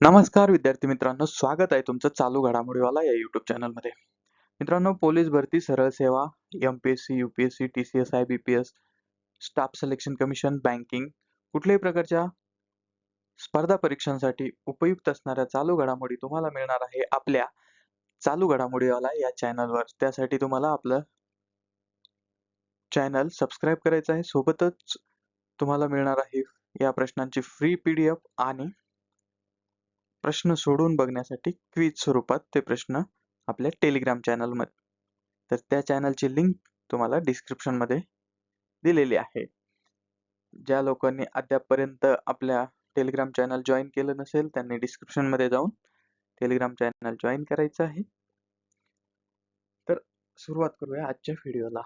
नमस्कार विद्यार्थी मित्रांनो स्वागत आहे तुमचं चालू घडामोडीवाला या युट्यूब चॅनलमध्ये मित्रांनो पोलीस भरती सरळ सेवा M P S C U P S C T C S I B P S staff selection commission banking कुठल्याही प्रकारच्या स्पर्धा परीक्षांसाठी उपयुक्त असणाऱ्या चालू घडामोडी तुम्हाला मिळणार आहे आपल्या चालू घडामोडीवाला या चॅनलवर त्यासाठी तुम्हाला आपलं चॅनल सबस्क्राईब करायचं आहे. सोबतच तुम्हाला मिळणार आहे या प्रश्नांची फ्री पी डी एफ आणि प्रश्न सोडवून बघण्यासाठी क्विज स्वरूपात ते प्रश्न आपल्या टेलिग्राम चॅनलमध्ये तर त्या चॅनलची लिंक तुम्हाला डिस्क्रिप्शनमध्ये दिलेली आहे. ज्या लोकांनी अद्यापपर्यंत आपल्या टेलिग्राम चॅनल जॉईन केलं नसेल त्यांनी डिस्क्रिप्शनमध्ये जाऊन टेलिग्राम चॅनल जॉईन करायचं आहे. तर सुरुवात करूया आजच्या व्हिडिओला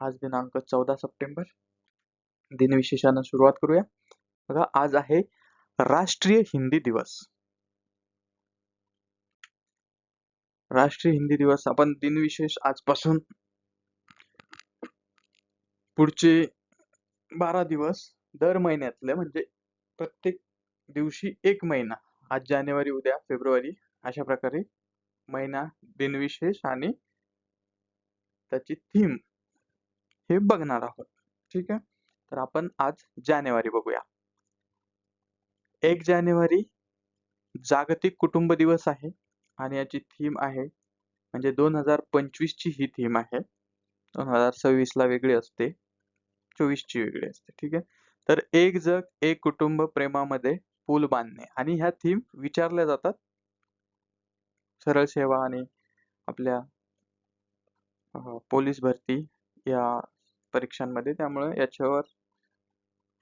आज दिनांक चौदा सप्टेंबर. दिनविशेषानं सुरुवात करूया. बघा आज आहे राष्ट्रीय हिंदी दिवस. राष्ट्रीय हिंदी दिवस. आपण दिनविशेष आजपासून पुढचे बारा दिवस दर महिन्यातले म्हणजे प्रत्येक दिवशी एक महिना आज जानेवारी उद्या फेब्रुवारी अशा प्रकारे महिना दिनविशेष आणि त्याची थीम हे बघणार आहोत. ठीक आहे? तर आपण आज जानेवारी बघूया. एक जानेवारी जागतिक कुटुंब दिवस आहे. आणि याची थीम आहे म्हणजे दोन हजार पंचवीस ची ही थीम आहे. दोन हजार सव्वीस ला वेगळी असते चोवीस ची वेगळी असते ठीक आहे? तर एक जग एक कुटुंब प्रेमामध्ये पूल बांधणे आणि ह्या थीम विचारल्या जातात. सरळ सेवा आणि आपल्या पोलीस भरती या परीक्षांमध्ये त्यामुळे याच्यावर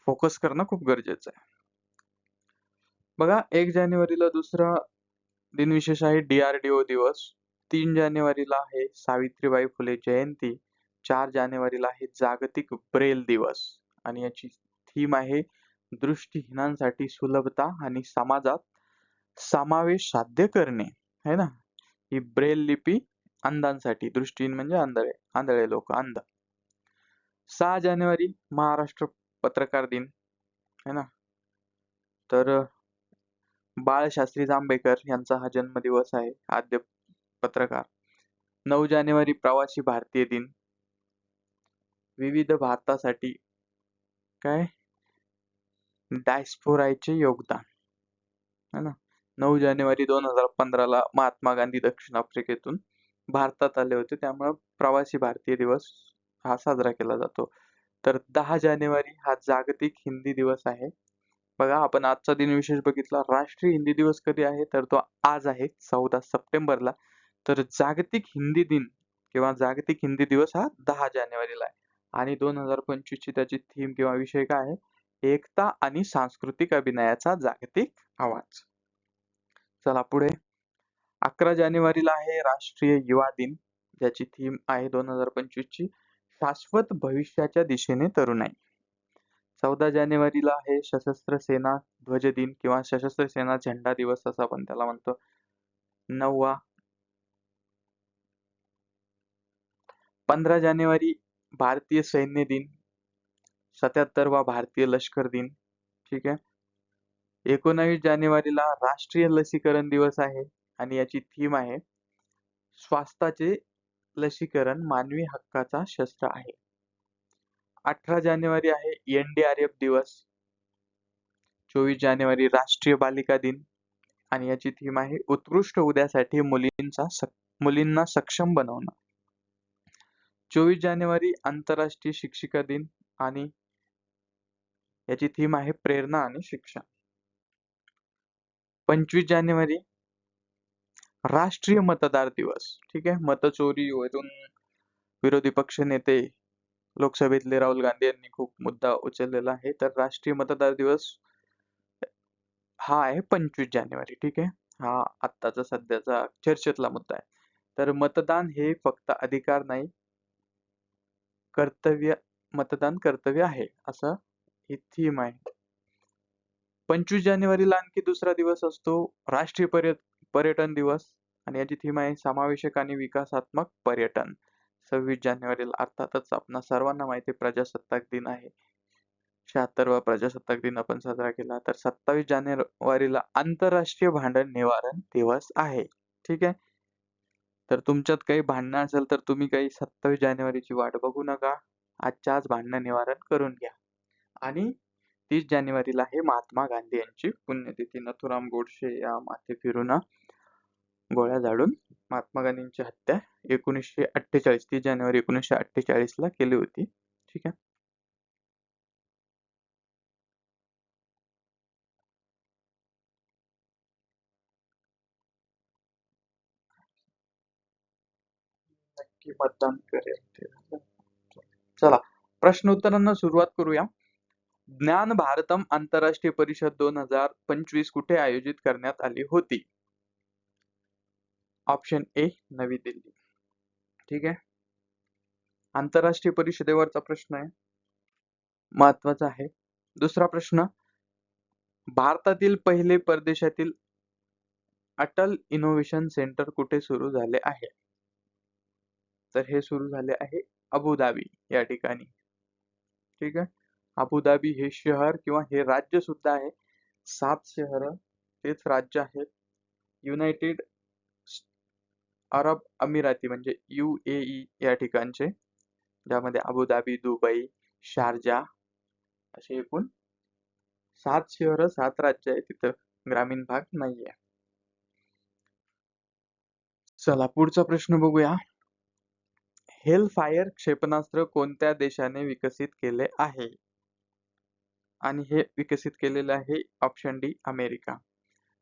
फोकस करणं खूप गरजेचं आहे. बघा एक जानेवारीला दुसरा दिनविशेष आहे डीआरडीओ दिवस. तीन जानेवारीला आहे सावित्रीबाई फुले जयंती. चार जानेवारीला आहे जागतिक ब्रेल दिवस. आणि याची थीम आहे दृष्टीहीनांसाठी सुलभता आणि समाजात समावेश साध्य करणे. है ना? ही ब्रेल लिपी अंधांसाठी दृष्टीहीन म्हणजे आंधळे आंधळे लोक अंध. सहा जानेवारी महाराष्ट्र पत्रकार दिन. है ना? तर बाळशास्त्री जांभेकर यांचा हा जन्मदिवस आहे. आद्य पत्रकार. नऊ जानेवारी प्रवासी भारतीय दिन. विविध भारतासाठी काय? डायस्पोरायचे योगदान. है ना? नऊ जानेवारी दोन हजार पंधराला महात्मा गांधी दक्षिण आफ्रिकेतून भारतात आले होते. त्यामुळे प्रवासी भारतीय दिवस हा साजरा केला जातो. तर दहा जानेवारी हा जागतिक हिंदी दिवस आहे. बघा आपण आजचा दिन विशेष बघितला. राष्ट्रीय हिंदी दिवस कधी आहे? तर तो आज आहे चौदा सप्टेंबरला. तर जागतिक हिंदी दिन किंवा जागतिक हिंदी दिवस हा दहा जानेवारीला आहे. आणि दोन हजार पंचवीस ची त्याची थीम किंवा विषय काय आहे? एकता आणि सांस्कृतिक अभिनयाचा जागतिक आवाज. चला पुढे. अकरा जानेवारीला आहे राष्ट्रीय युवा दिन. ज्याची थीम आहे दोन हजार पंचवीस ची शाश्वत भविष्याच्या दिशेने तरुणाई. चौदा जानेवारीला आहे सशस्त्र सेना ध्वज दिन किंवा सशस्त्र सेना झेंडा दिवस असं आपण त्याला म्हणतो. नववा. पंधरा जानेवारी भारतीय सैन्य दिन. सत्याहत्तरवा भारतीय लष्कर दिन. ठीक आहे? एकोणावीस जानेवारीला राष्ट्रीय लसीकरण दिवस आहे आणि याची थीम आहे स्वास्थाचे लसीकरण मानवी हक्काचा शस्त्र आहे. अठरा जानेवारी आहे एनडीआरएफ दिवस. चोवीस जानेवारी राष्ट्रीय बालिका दिन आणि याची थीम आहे उत्कृष्ट उद्यासाठी मुलींचा सक- मुलींना सक्षम बनवणं. चोवीस जानेवारी आंतरराष्ट्रीय शिक्षिका दिन आणि याची थीम आहे प्रेरणा आणि शिक्षण पंचवीस जानेवारी राष्ट्रीय मतदार दिवस. ठीक आहे? मतचोरीवरून विरोधी पक्ष नेते लोकसभेतले राहुल गांधी यांनी खूप मुद्दा उचललेला आहे. तर राष्ट्रीय मतदार दिवस हा आहे पंचवीस जानेवारी ठीक आहे? हा आत्ताचा सध्याचा चर्चेतला मुद्दा आहे. तर मतदान हे फक्त अधिकार नाही कर्तव्य मतदान कर्तव्य आहे असं ही थीम आहे. पंचवीस जानेवारीला आणखी दुसरा दिवस असतो राष्ट्रीय पर्य पर्यटन दिवस. आणि याची थीम आहे समावेशक आणि विकासात्मक पर्यटन. सव्वीस जानेवारीला. अर्थातच आपणा सर्वांना माहिती प्रजासत्ताक दिन आहे. शहात्तरवा प्रजासत्ताक दिन आपण साजरा केला. तर सत्तावीस जानेवारीला आंतरराष्ट्रीय भांडण निवारण दिवस आहे. ठीक आहे? तर तुमच्यात काही भांडणं असेल तर तुम्ही काही सत्तावीस जानेवारीची वाट बघू नका. आजच्या आज भांडण निवारण करून घ्या. आणि तीस जानेवारीला आहे महात्मा गांधी यांची पुण्यतिथी. नथुराम गोडसे या माथे फिरून गोळ्या झाडून महात्मा गांधींची हत्या एकोणीसशे अठ्ठेचाळीस तीस जानेवारी एकोणीसशे अठ्ठेचाळीसला केली होती. ठीक आहे. नक्की मतदान करेल चला प्रश्न उत्तरांना सुरुवात करूया. ज्ञान भारतम आंतरराष्ट्रीय परिषद दोन हजार पंचवीस कुठे आयोजित करण्यात आली होती? ऑप्शन ए नवी दिल्ली. ठीक आहे? आंतरराष्ट्रीय परिषदेवरचा प्रश्न आहे. महत्त्वाचा आहे. दुसरा प्रश्न भारतातील पहिले परदेशातील अटल इनोव्हेशन सेंटर कुठे सुरू झाले आहे? तर हे सुरू झाले आहे अबुधाबी या ठिकाणी. ठीक आहे? अबुधाबी हे शहर किंवा हे राज्य सुद्धा आहे. सात शहर तेच राज्य आहेत. युनायटेड अरब अमिराती म्हणजे यू ए ई या ठिकाणचे. ज्यामध्ये अबुधाबी दुबई शारजा असे एकूण सात शहर सात राज्य आहे तिथं ग्रामीण भाग नाहीये. चला पुढचा प्रश्न बघूया. हेल फायर क्षेपणास्त्र कोणत्या देशाने विकसित केले आहे? आणि हे विकसित केलेलं आहे ऑप्शन डी अमेरिका.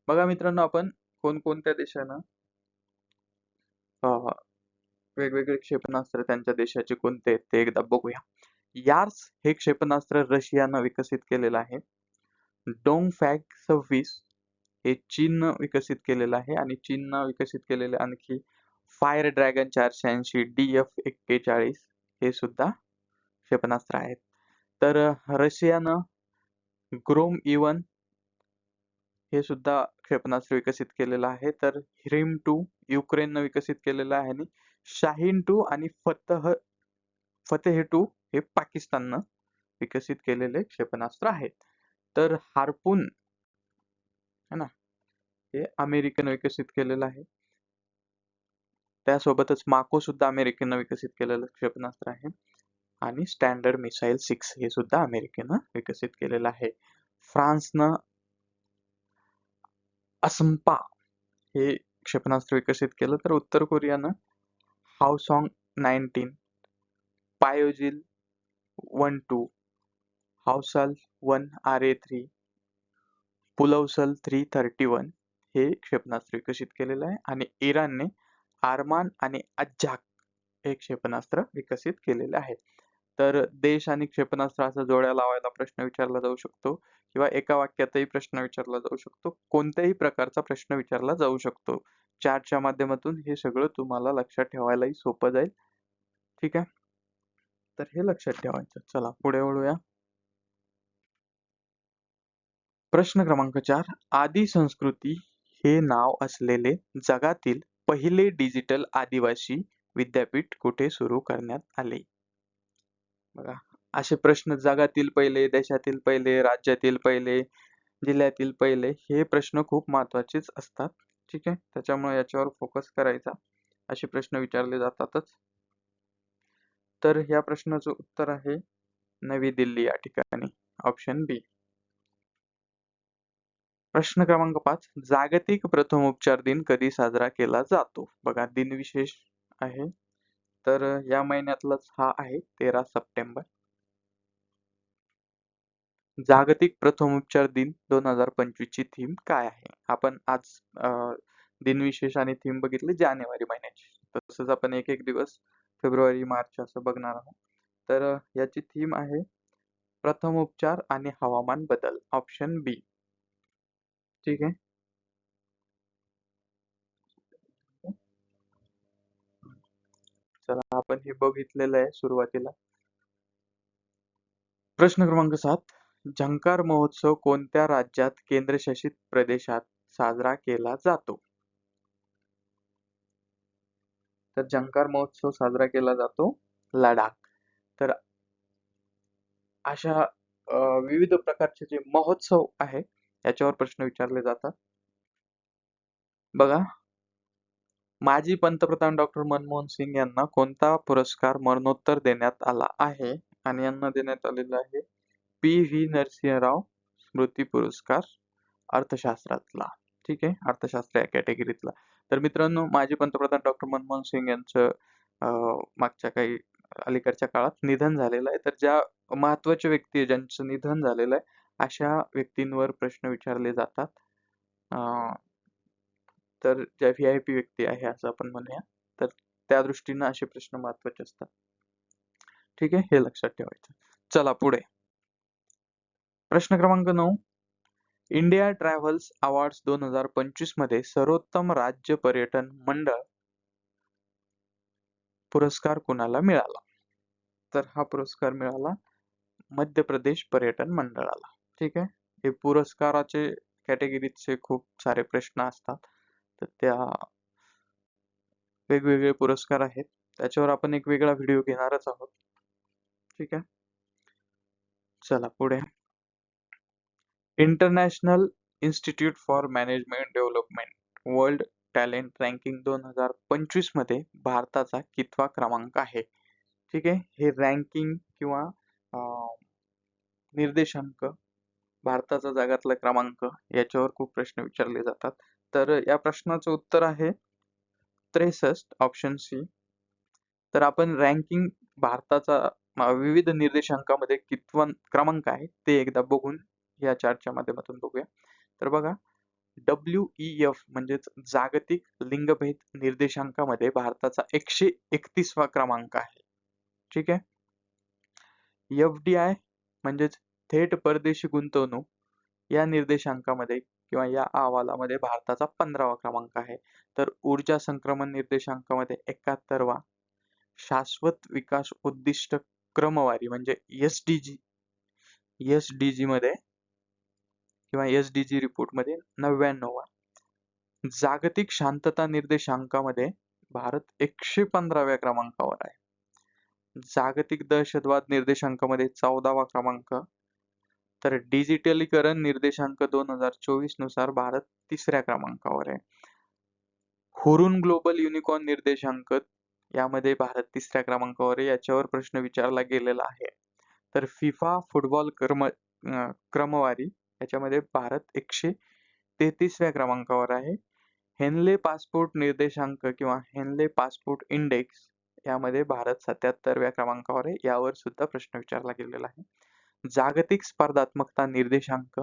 बघा मित्रांनो आपण कोणकोणत्या देशानं वेगवेगळे क्षेपणास्त्र त्यांच्या देशाचे कोणते आहेत ते एकदा बघूया. यार्स हे क्षेपणास्त्र रशियानं विकसित केलेलं आहे. डोंग फॅग सव्वीस हे चीननं विकसित केलेलं आहे आणि चीननं विकसित केलेले आणखी फायर ड्रॅगन चारशे ऐंशी डी एफ एक्केचाळीस हे सुद्धा क्षेपणास्त्र आहेत. तर रशियानं ग्रोम इवन हे सुद्धा क्षेपणास्त्र विकसित केलेलं आहे. तर हिरिम टू युक्रेननं विकसित केलेलं आहे आणि शाहीन टू आणि फतह फतेह टू हे पाकिस्ताननं विकसित केलेले क्षेपणास्त्र आहेत. तर हार्पून है ना? हे अमेरिकेनं विकसित केलेलं आहे. त्यासोबतच माको सुद्धा अमेरिकेनं विकसित केलेलं क्षेपणास्त्र आहे. आणि स्टँडर्ड मिसाईल सिक्स हे सुद्धा अमेरिकेनं विकसित केलेलं आहे. फ्रान्सनं असंपा हे क्षेपणास्त्र विकसित केलं तर उत्तर कोरियानं Hwasong nineteen पायोजिल one two Hwasal one R A three Pulhwasal three thirty one हे क्षेपणास्त्र विकसित केलेलं आहे आणि इराणने आरमान आणि अज्जाक हे क्षेपणास्त्र विकसित केलेले आहे. तर देश आणि क्षेपणास्त्र असा जोड्या लावायला प्रश्न विचारला जाऊ शकतो किंवा एका वाक्यातही प्रश्न विचारला जाऊ शकतो. कोणत्याही प्रकारचा प्रश्न विचारला जाऊ शकतो. चार्टच्या माध्यमातून हे सगळं तुम्हाला लक्षात ठेवायलाही सोपं जाईल. ठीक आहे? तर हे लक्षात ठेवायचं. चला पुढे वळूया. प्रश्न क्रमांक चार. आदि संस्कृती हे नाव असलेले जगातील पहिले डिजिटल आदिवासी विद्यापीठ कुठे सुरू करण्यात आले? बघा. असे प्रश्न जगातील पहिले देशातील पहिले राज्यातील पहिले जिल्ह्यातील पहिले हे प्रश्न खूप महत्वाचेच असतात. ठीक आहे? त्याच्यामुळे याच्यावर फोकस करायचा. असे प्रश्न विचारले जातातच. तर या प्रश्नाचं उत्तर आहे नवी दिल्ली या ठिकाणी. ऑप्शन बी प्रश्न क्रमांक पाच. जागतिक प्रथमोपचार दिन कधी साजरा केला जातो? बघा दिनविशेष आहे. तर या महिन्यातलाच हा आहे तेरा सप्टेंबर. जागतिक प्रथमोपचार दिन दोन हजार पंचवीस ची थीम काय आहे? आपण आज दिनविशेष आणि थीम बघितली जानेवारी महिन्याची. तसंच आपण एक एक दिवस फेब्रुवारी मार्च असं बघणार आहोत. तर याची थीम आहे प्रथमोपचार आणि हवामान बदल ऑप्शन बी ठीक आहे चला आपण हे बघितलेलं आहे सुरुवातीला. प्रश्न क्रमांक सात. झंकार महोत्सव कोणत्या राज्यात केंद्रशासित प्रदेशात साजरा केला जातो? तर झंकार महोत्सव साजरा केला जातो लडाख. तर अशा विविध प्रकारचे जे महोत्सव आहे याच्यावर प्रश्न विचारले जातात. बघा माजी पंतप्रधान डॉक्टर मनमोहन सिंग यांना कोणता पुरस्कार मरणोत्तर देण्यात आला आहे? आणि यांना देण्यात आलेला आहे पी. व्ही. नरसिंहराव स्मृती पुरस्कार अर्थशास्त्रातला. ठीक आहे? अर्थशास्त्र या कॅटेगरीतला तर मित्रांनो माजी पंतप्रधान डॉक्टर मनमोहन सिंग यांचं अं, मागच्या काही अलीकडच्या काळात निधन झालेलं आहे. तर ज्या महत्त्वाच्या व्यक्ती आहे, ज्यांचं निधन झालेलं आहे अशा व्यक्तींवर प्रश्न विचारले जातात. तर ज्या व्ही आय पी व्यक्ती आहे असं आपण म्हणूया तर त्या दृष्टीनं असे प्रश्न महत्त्वाचे असतात. ठीक आहे? हे लक्षात ठेवायचं. चला पुढे. प्रश्न क्रमांक नऊ. इंडिया ट्रॅव्हल्स अवॉर्ड्स दोन हजार पंचवीसमध्ये सर्वोत्तम राज्य पर्यटन मंडळ पुरस्कार कुणाला मिळाला? तर हा पुरस्कार मिळाला मध्य प्रदेश पर्यटन मंडळाला. ठीक आहे? हे पुरस्काराचे कॅटेगरीचे खूप सारे प्रश्न असतात. तर त्या वेगवेगळे पुरस्कार आहेत. त्याच्यावर आपण एक वेगळा व्हिडिओ घेणारच आहोत. ठीक आहे? चला पुढे. International institute for management development world talent ranking दोन हजार पंचवीसमध्ये भारताचा कितवा क्रमांक आहे? ठीक आहे? हे रँकिंग किंवा निर्देशांक भारताचा जगातला क्रमांक याच्यावर खूप प्रश्न विचारले जातात. तर या प्रश्नाचं उत्तर आहे त्रेसष्ट ऑप्शन सी तर आपण रँकिंग भारताचा विविध निर्देशांकामध्ये कितवन क्रमांक आहे ते एकदा बघून या चार्टच्या माध्यमातून बघूया. तर बघा डब्ल्यू ई एफ म्हणजेच जागतिक लिंगभेद निर्देशांकामध्ये भारताचा एकशे एकतीसवा क्रमांक आहे. ठीक आहे? एफ डी आय म्हणजेच थेट परदेशी गुंतवणूक या निर्देशांकामध्ये किंवा या अहवालामध्ये भारताचा पंधरावा क्रमांक आहे. तर ऊर्जा संक्रमण निर्देशांकामध्ये एकाहत्तरवा. शाश्वत विकास उद्दिष्ट क्रमवारी म्हणजे S D G S D G मध्ये किंवा एस डी जी रिपोर्टमध्ये नव्याण्णववा. जागतिक शांतता निर्देशांकामध्ये भारत एकशे पंधराव्या क्रमांकावर आहे. जागतिक दहशतवाद निर्देशांकामध्ये चौदावा क्रमांक. तर डिजिटलीकरण निर्देशांक दोन हजार चोवीसनुसार भारत तिसऱ्या क्रमांकावर आहे. हुरून ग्लोबल युनिकॉर्न निर्देशांक यामध्ये भारत तिसऱ्या क्रमांकावर आहे याच्यावर प्रश्न विचारला गेलेला आहे. तर फिफा फुटबॉल क्रम क्रमवारी याच्यामध्ये भारत एकशे तेहतीसव्या क्रमांकावर आहे. हेनले पासपोर्ट निर्देशांक किंवा हेनले पासपोर्ट इंडेक्स यामध्ये भारत सत्याहत्तरव्या क्रमांकावर आहे यावर सुद्धा प्रश्न विचारला गेलेला आहे. जागतिक स्पर्धात्मकता निर्देशांक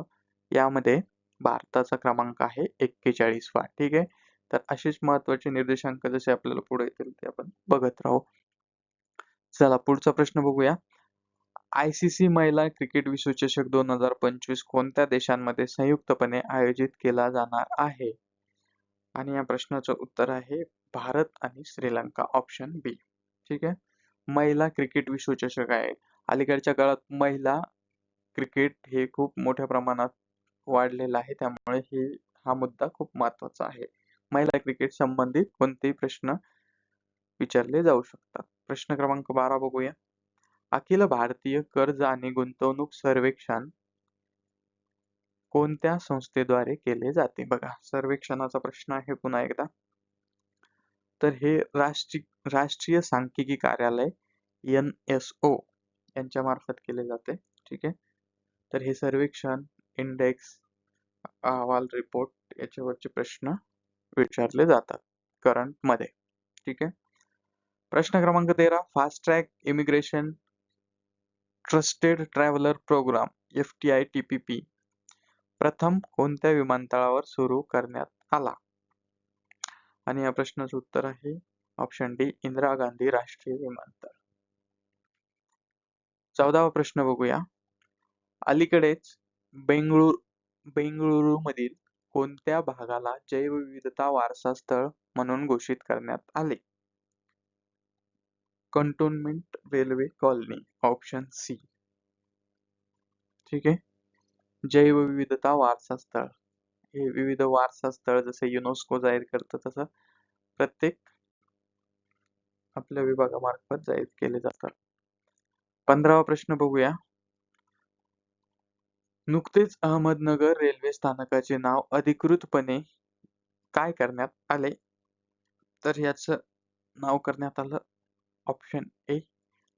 यामध्ये भारताचा क्रमांक आहे एक्केचाळीसवा ठीक आहे? तर असेच महत्त्वाचे निर्देशांक जसे आपल्याला पुढे येतील ते आपण बघत राहू. चला पुढचा प्रश्न बघूया. आयसीसी महिला क्रिकेट विश्वचषक दोन हजार पंचवीस कोणत्या देशांमध्ये संयुक्तपणे आयोजित केला जाणार आहे? आणि या प्रश्नाचं उत्तर आहे भारत आणि श्रीलंका ऑप्शन बी ठीक आहे? महिला क्रिकेट विश्वचषक आहे. अलीकडच्या काळात महिला क्रिकेट हे खूप मोठ्या प्रमाणात वाढलेलं आहे. त्यामुळे हे हा मुद्दा खूप महत्त्वाचा आहे. महिला क्रिकेट संबंधित कोणतेही प्रश्न विचारले जाऊ शकतात. प्रश्न क्रमांक बारा बघूया. अखिल भारतीय कर्ज आणि गुंतवणूक सर्वेक्षण कोणत्या संस्थेद्वारे केले जाते? बघा सर्वेक्षणाचा प्रश्न आहे पुन्हा एकदा. तर हे राष्ट्रीय राष्ट्रीय सांख्यिकी कार्यालय एन एस ओ यांच्या मार्फत केले जाते. ठीक आहे? तर हे सर्वेक्षण इंडेक्स अहवाल रिपोर्ट याच्यावरचे प्रश्न विचारले जातात करंटमध्ये ठीक आहे? प्रश्न क्रमांक तेरा fast track immigration trusted traveller programme F T I T P P प्रथम कोणत्या विमानतळावर सुरू करण्यात आला? आणि या प्रश्नाचं उत्तर आहे ऑप्शन डी इंदिरा गांधी राष्ट्रीय विमानतळ. चौदावा प्रश्न बघूया. अलीकडेच बेंगळूर बेंगळुरू मधील कोणत्या भागाला जैवविविधता वारसा स्थळ म्हणून घोषित करण्यात आले? Cantonment railway colony option C ठीक आहे? जैवविविधता वारसा स्थळ. हे विविध वारसा स्थळ जसे युनेस्को जाहीर करतं तसं प्रत्येक आपल्या विभागामार्फत जाहीर केले जातात. पंधरावा प्रश्न बघूया. नुकतेच अहमदनगर रेल्वे स्थानकाचे नाव अधिकृतपणे काय करण्यात आले? तर याचं नाव करण्यात आलं ऑप्शन ए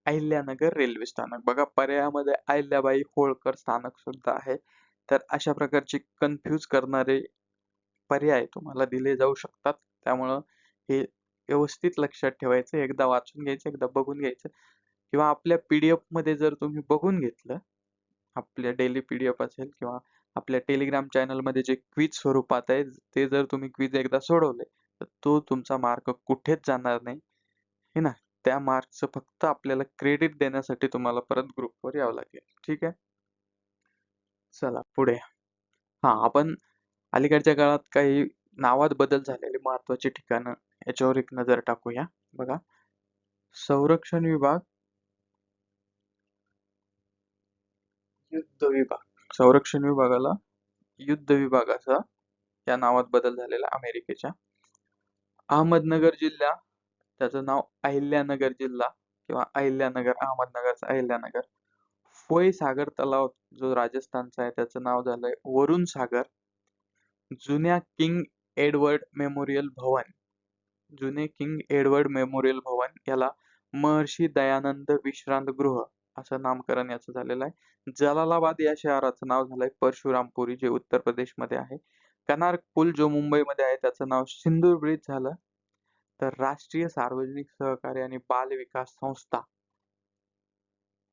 अहिल्यानगर रेल्वे स्थानक. बघा पर्यायामध्ये अहिल्याबाई होळकर स्थानक सुद्धा आहे. तर अशा प्रकारचे कन्फ्यूज करणारे पर्याय तुम्हाला दिले जाऊ शकतात. त्यामुळं हे व्यवस्थित लक्षात ठेवायचं. एकदा वाचून घ्यायचं एकदा बघून घ्यायचं. किंवा आपल्या पीडीएफमध्ये जर तुम्ही बघून घेतलं आपल्या डेली पीडीएफ असेल किंवा आपल्या टेलिग्राम चॅनलमध्ये जे क्विज स्वरूपात आहे ते जर तुम्ही क्विज एकदा सोडवले तर तो तुमचा मार्क कुठेच जाणार नाही. हे ना? त्या मार्कचं फक्त आपल्याला क्रेडिट देण्यासाठी तुम्हाला परत ग्रुपवर यावं लागेल. ठीक आहे? चला पुढे. हा आपण अलीकडच्या काळात काही नावात बदल झालेले महत्वाची ठिकाणं याच्यावर एक नजर टाकूया. बघा. संरक्षण विभाग युद्ध विभाग. संरक्षण विभागाला युद्ध विभागाचा या नावात बदल झालेला अमेरिकेच्या. अहमदनगर जिल्हा त्याचं नाव अहिल्यानगर जिल्हा किंवा अहिल्यानगर अहमदनगरचा अहिल्यानगर. फोय सागर तलाव जो राजस्थानचा आहे त्याचं नाव झालंय वरुण सागर. जुन्या किंग एडवर्ड मेमोरियल भवन. जुने किंग एडवर्ड मेमोरियल भवन याला महर्षी दयानंद विश्रांत गृह असं नामकरण याचं झालेलं आहे. जलालाबाद या शहराचं नाव झालंय परशुरामपुरी जे उत्तर प्रदेशमध्ये आहे. कनार पूल जो मुंबईमध्ये आहे त्याचं नाव सिंदूर ब्रिज झालं. तर राष्ट्रीय सार्वजनिक सहकार्य आणि बाल विकास संस्था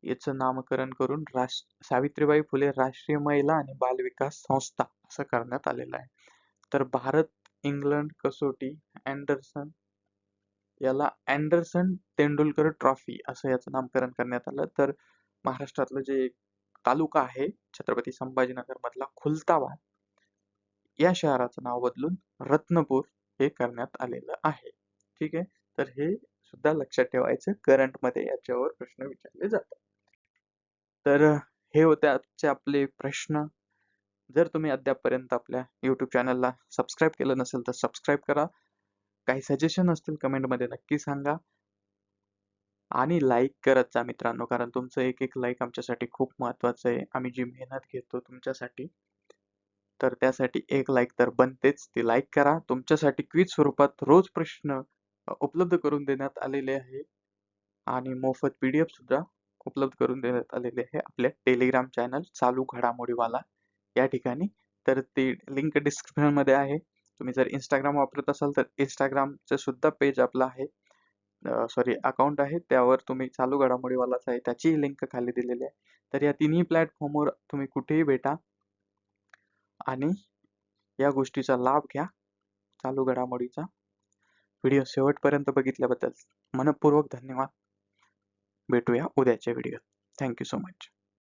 याचं नामकरण करून राष्ट्र सावित्रीबाई फुले राष्ट्रीय महिला आणि बाल विकास संस्था असं करण्यात आलेलं आहे. तर भारत इंग्लंड कसोटी अँडरसन याला अँडरसन तेंडुलकर ट्रॉफी असं याचं नामकरण करण्यात आलं. तर महाराष्ट्रातलं जे तालुका आहे छत्रपती संभाजीनगर मधला खुलताबाद या शहराचं नाव बदलून रत्नपूर हे करण्यात आलेलं आहे. ठीक आहे? तर हे सुद्धा लक्षात ठेवायचं. करंटमध्ये याच्यावर प्रश्न विचारले जातात. तर हे होते आजचे आपले प्रश्न. जर तुम्ही अद्यापपर्यंत आपल्या यूट्यूब चॅनलला सबस्क्राईब केलं नसेल तर सबस्क्राईब करा. काही सजेशन असतील कमेंटमध्ये नक्की सांगा. आणि लाईक करत जा मित्रांनो कारण तुमचं एक एक लाईक आमच्यासाठी खूप महत्त्वाचं आहे. आम्ही जी मेहनत घेतो तुमच्यासाठी तर त्यासाठी एक लाईक तर बनतेच. ती लाईक करा. तुमच्यासाठी क्विज स्वरूपात रोज प्रश्न उपलब्ध करून देण्यात आलेले आहे. आणि मोफत पी डी सुद्धा उपलब्ध करून देण्यात आलेले आहे. आपल्या टेलिग्राम चॅनल चालू घडामोडीवाला. या ठिकाणी तर ती लिंक डिस्क्रिप्शनमध्ये आहे. तुम्ही जर इंस्टाग्राम वापरत असाल तर इंस्टाग्रामचं सुद्धा पेज आपलं आहे. सॉरी अकाउंट आहे. त्यावर तुम्ही चालू घडामोडीवालाच आहे. त्याचीही लिंक खाली दिलेली आहे. तर या तिन्ही प्लॅटफॉर्मवर तुम्ही कुठेही भेटा आणि या गोष्टीचा लाभ घ्या. चालू घडामोडीचा. व्हिडिओ शेवटपर्यंत बघितल्याबद्दल मनपूर्वक धन्यवाद. भेटूया उद्याच्या व्हिडिओत थँक्यू सो मच